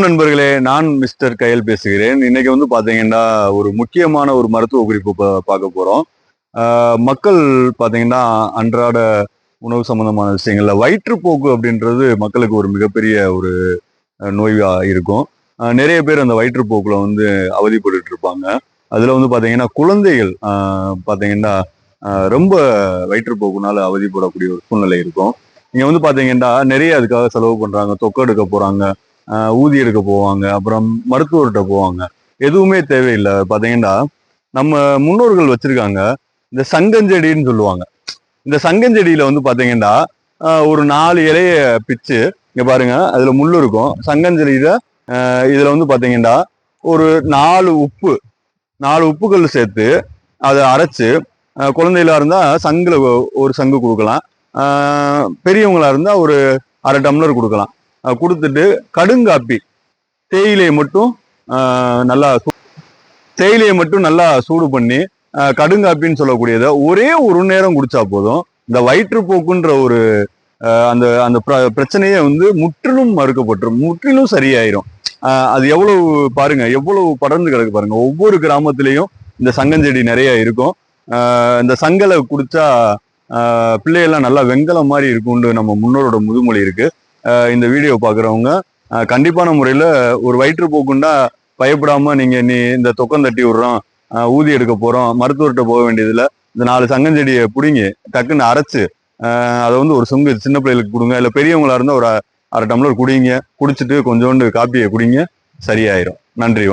நண்பர்களே நான் மிஸ்டர் கயல் பேசுகிறேன். இன்னைக்கு வந்து பாத்தீங்கன்னா ஒரு முக்கியமான ஒரு மருத்துவ குறிப்பு பா- பார்க்க போறோம். மக்கள் பாத்தீங்கன்னா அன்றாட உணவு சம்பந்தமான விஷயங்கள்ல வயிற்றுப்போக்கு அப்படின்றது மக்களுக்கு ஒரு மிகப்பெரிய ஒரு நோயாக இருக்கும். நிறைய பேர் அந்த வயிற்றுப்போக்குல வந்து அவதிப்பட்டு இருப்பாங்க அதுல வந்து பாத்தீங்கன்னா குழந்தைகள் ஆஹ் பாத்தீங்கன்னா ரொம்ப வயிற்றுப்போக்குனால அவதிப்படக்கூடிய ஒரு சூழ்நிலை இருக்கும். இங்க வந்து பாத்தீங்கன்னா நிறைய அதுக்காக செலவு பண்றாங்க தொக்கை எடுக்க போறாங்க. ஊதி எடுக்க போவாங்க. அப்புறம் மருத்துவர்கிட்ட போவாங்க. எதுவுமே தேவையில்லை. பார்த்தீங்கன்னா நம்ம முன்னோர்கள் வச்சிருக்காங்க. இந்த சங்கஞ்செடின்னு சொல்லுவாங்க. இந்த சங்கஞ்செடியில வந்து பார்த்தீங்கன்னா ஒரு நாலு இலைய பிச்சு இங்க பாருங்க அதுல முள் இருக்கும். சங்கஞ்செடியில இதில் இதுல வந்து பார்த்தீங்கன்னா ஒரு நாலு உப்பு நாலு உப்புகள் சேர்த்து அதை அரைச்சு ஆஹ் குழந்தைகளா இருந்தா சங்குல ஒரு சங்கு கொடுக்கலாம். பெரியவங்களாக பெரியவங்களா இருந்தா ஒரு அரை டம்ளர் கொடுக்கலாம். கொடுத்துட்டு கடுங்காப்பி. தேயிலையை மட்டும் ஆஹ் நல்லா சூ- தேயிலையை மட்டும் நல்லா சூடு பண்ணி கடுங்காப்பின்னு சொல்லக்கூடியதை ஒரே ஒரு நேரம் குடிச்சா போதும். இந்த வயிற்றுப்போக்குன்ற ஒரு அந்த அந்த பிரச்சனையே வந்து முற்றிலும் மறுக்கப்பட்டுரும். முற்றிலும் சரியாயிரும். அது எவ்வளவு பாருங்க எவ்வளவு படர்ந்து கிடக்கு பாருங்க. ஒவ்வொரு கிராமத்திலையும் இந்த சங்கஞ்செடி நிறைய இருக்கும். ஆஹ் இந்த சங்கலை குடிச்சா பிள்ளையெல்லாம் நல்லா வெங்கலம் மாதிரி இருக்கும்னு நம்ம முன்னோரோட முதுமொழி இருக்கு. இந்த வீடியோ பார்க்குறவங்க கண்டிப்பான முறையில் ஒரு வயிற்றுப்போக்குண்டா பயப்படாமல் நீங்கள் நீ இந்த தொக்கம் தட்டி விடுறோம் ஊதி எடுக்க போகிறோம் மருத்துவர்கிட்ட போக வேண்டியதில்லை. இந்த நாலு சங்கஞ்செடியை பிடுங்கி டக்குன்னு அரைச்சு அதை வந்து ஒரு சொங்கு சின்ன பிள்ளைகளுக்கு கொடுங்க. இல்லை பெரியவங்களா இருந்தால் ஒரு அரை டம்ளர் குடிங்க குடிச்சிட்டு கொஞ்சோண்டு காப்பியை குடிங்க சரியாயிரும். நன்றி